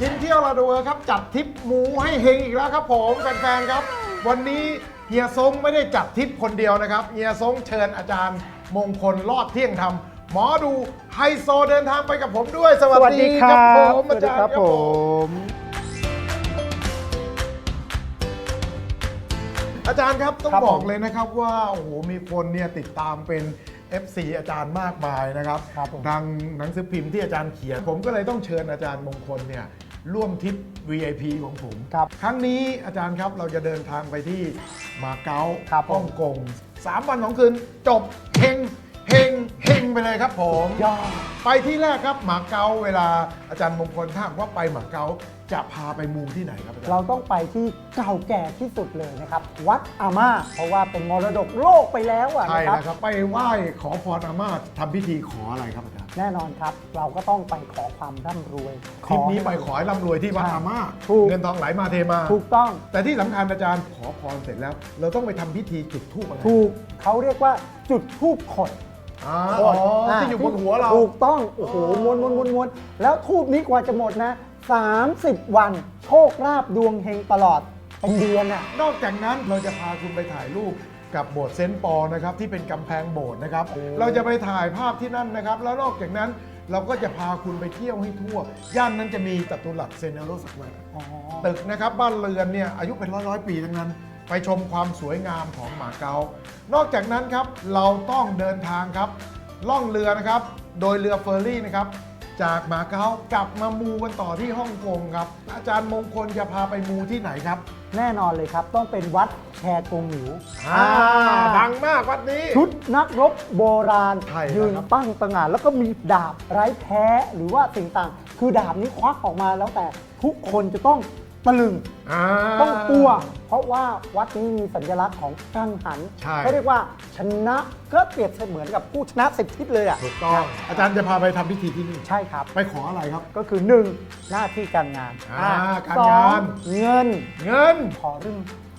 กินเที่ยวละดูครับ จัดทริปหมูให้เฮงอีกแล้วครับผมแฟนๆครับ วันนี้เฮียซงไม่ได้จัดทริปคนเดียวนะครับเฮียซงเชิญอาจารย์ มงคลรอดเที่ยงธรรมหมอดูไฮโซเดินทางไปกับผมด้วย สวัสดีครับผมอาจารย์ครับผมมอาจารย์ครับต้องครับผมบอกเลยนะครับว่าโอ้โหมีคนเนี่ยติดตามเป็น FC อาจารย์มากมายนะครับ ครับผม ดังหนังสือพิมพ์ที่อาจารย์เขียน ผมก็เลยต้องเชิญอาจารย์มงคลเนี่ย ร่วมทริป VIP ของผม ครับ ครั้งนี้อาจารย์ครับเราจะเดินทางไปที่มาเก๊าครับผม ฮ่องกง3วัน2คืนจบเฮงเฮงเฮงไปเลยครับผม ยอด ไปที่แรกครับหมาเก๊าเวลาอาจารย์มงคลถ้าหากว่าไปหมาเก๊า จะพาไปมูที่ไหนครับอาจารย์เราต้องไปที่เก่าแก่ที่สุดเลยนะครับ วัดอาม่า เพราะว่าเป็นมรดกโลกไปแล้วอะใช่นะครับแล้วครับ ไปไหว้ขอพรอาม่าทำพิธีขออะไรครับอาจารย์แน่นอนครับ เราก็ต้องไปขอความร่ำรวยทริปนี้ให้ไปขอให้ร่ำรวยที่วัดอาม่าถูก เงินทองไหลมาเทมา ถูกต้อง แต่ที่สำคัญอาจารย์ขอพรเสร็จแล้ว เราต้องไปทำพิธีจุดธูปอะไรถูกเขาเรียกว่าจุดทูบขดอ๋อขดที่อยู่บนหัวเรา ถูกต้อง โอ้โหม้วนม้วนม้วนม้วนแล้วทูบนี้กว่าจะหมดนะ 30 วัน โชคลาภดวงเฮงตลอด เป็นเดือนอะนอกจากนั้นเราจะพาคุณไปถ่ายรูปกับโบสถ์เซนต์ปอลนะครับที่เป็นกำแพงโบสถ์นะครับโอ้เราจะไปถ่ายภาพที่นั่นนะครับ แล้วนอกจากนั้นเราก็จะพาคุณไปเที่ยวให้ทั่ว ย่านนั้นจะมีจัตุรัสเซนเนโรสแควร์อ๋อตึกนะครับบ้านเรือนเนี่ยอายุเป็นร้อยร้อยๆปีทั้งนั้น ไปชมความสวยงามของหมาเก๊านอกจากนั้นครับเราต้องเดินทางครับล่องเรือนะครับ โดยเรือเฟอร์รี่นะครับ จากหมาเก๊ากลับมามูกันต่อที่ฮ่องกงครับ อาจารย์มงคลจะพาไปมูที่ไหนครับแน่นอนเลยครับ ต้องเป็นวัดแชกงหมิวอ่าดังมากวัดนี้ ชุดนักรบโบราณใช่ครับยืนตั้งตระหง่านแล้วก็มีดาบไร้แพ้หรือว่าสิ่งต่าง คือดาบนี้ควักออกมาแล้วแต่ทุกคนจะต้อง ตะลึงอ่าต้องกลัว เพราะว่าวัดนี้มีสัญลักษณ์ของกังหันใช่ เขาเรียกว่าชนะก็เปรียบเสมือนกับผู้ชนะสิบทิศเลยอะถูกต้อง อาจารย์จะพาไปทำพิธีที่นี่ ใช่ครับ ไปขออะไรครับ ก็คือ 1. หน้าที่การงานอ่าอะการสองงาน เงิน เงิน ขอเรื่อง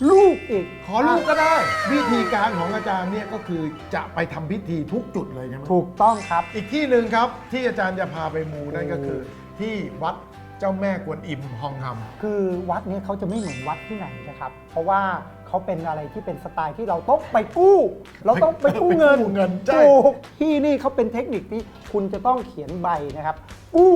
ลูกอีกขอลูกก็ได้ วิธีการของอาจารย์เนี่ยก็คือจะไปทำพิธีทุกจุดเลยใช่ไหมถูกต้องครับ อีกที่หนึ่งครับที่อาจารย์จะพาไปมูนั่นก็คือ ที่วัด เจ้าแม่กวนอิมฮองฮัม คือวัดเนี้เขาจะไม่เหมือนวัดที่ไหนนะครับ เพราะว่าเขาเป็นอะไรที่เป็นสไตล์ที่เราต้องไปกู้ เราต้องไปกู้เงินไปกู้เงินใช่ ถูกที่นี่เขาเป็นเทคนิคที่คุณจะต้องเขียนใบนะครับ กู้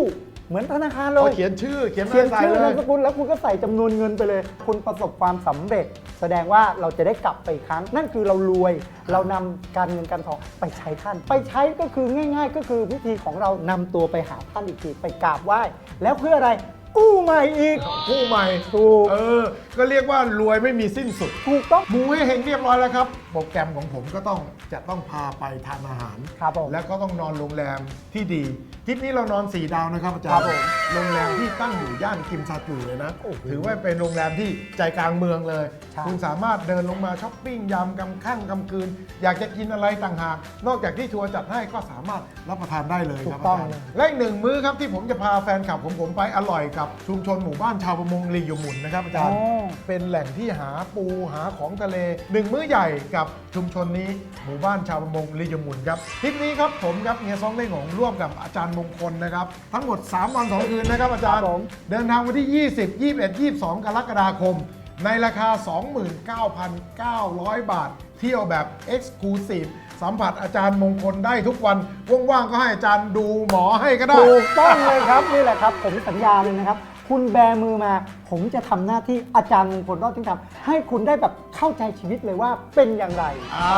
เหมือนธนาคารเลอ๋อยเขียนชื่อเขียนเขียนใส่ชื่อเลนายมสกุลแล้วคุณก็ใส่จำนวนเงินไปเลย คุณประสบความสำเร็จ แสดงว่าเราจะได้กลับไปอีกครั้ง นั่นคือเรารวย เรานำการเงินการทองไปใช้ท่าน ไปใช้ก็คือง่าย ๆ ก็คือวิธีของเรานำตัวไปหาท่านอีกทีไปกราบไหว้แล้วเพื่ออะไร กู้ใหม่อีกผู้ใหม่ ถูก เออ ก็เรียกว่ารวยไม่มีสิ้นสุด ถูกต้อง มูให้เฮงเรียบร้อยแล้วครับ โปรแกรมของผมก็ต้องจะต้องพาไปทานอาหาร ครับผม แล้วก็ต้องนอนโรงแรมที่ดีทริปนี้เรานอน 4 ดาวนะครับอาจารครัย์บผมโรงแรมที่ตั้งอยู่ย่านกิมซาจูเลยนะ โอ้โหถือว่าเป็นโรงแรมที่ใจกลางเมืองเลย ใช่ คุณสามารถเดินลงมาช้อปปิ้งยามกำค่ำกำคืน อยากจะกินอะไรต่างหาก นอกจากที่ทัวร์จัดให้ก็สามารถรับประทานได้เลยครับถูกต้องาจารย์เลยและอีกหนึ่งมื้อครับที่ผมจะพาแฟนคลับผมผมไปอร่อยกับชุมชนหมู่บ้านชาวประมงลีอยู่หมุนนะครับอาจารย์อ๋อเป็นแหล่งที่หาปูหาของทะเลหนึ่งมื้อใหญ่กับชุมชนนี้หมู่บ้านชาวประมงลียมุนครับทริปนี้ครับผมครับเฮียซองได้หงงร่วมกับอาจารย์มงคลนะครับทั้งหมด 3 วัน2คืนนะครับอาจารย์ครับผมเดินทางวันที่ 20 21 22 กรกฎาคม ในราคา 29,900 บาท เที่ยวแบบ Exclusive สัมผัสอาจารย์มงคลได้ทุกวันว่างๆก็ให้อาจารย์ดูหมอให้ก็ได้ ถูกต้องเลยครับ นี่แหละครับ ผมสัญญาเลยนะครับ คุณแบมือมา ผมจะทำหน้าที่อาจารย์มงคลรอดทิ้งธรรมให้คุณได้แบบเข้าใจชีวิตเลยว่าเป็นอย่างไรอ่า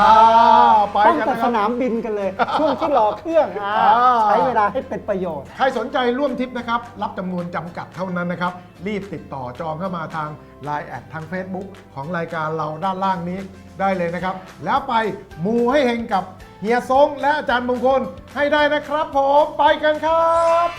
ไปตั้งกันแต่นะคสรับ นามบินกันเลย ช่วงที่รอเครื่องอ่าอ่า ใช้เวลาให้เป็นประโยชน์ ใครสนใจร่วมทริปนะครับ รับจำนวนจำกัดเท่านั้นนะครับ รีบติดต่อจองเข้ามาทาง Line แอดทาง Facebook ของรายการเราด้านล่างนี้ได้เลยนะครับ แล้วไปมูให้เฮงกับเฮียซงและอาจารย์มงคลให้ได้นะครับผม ไปกันครับ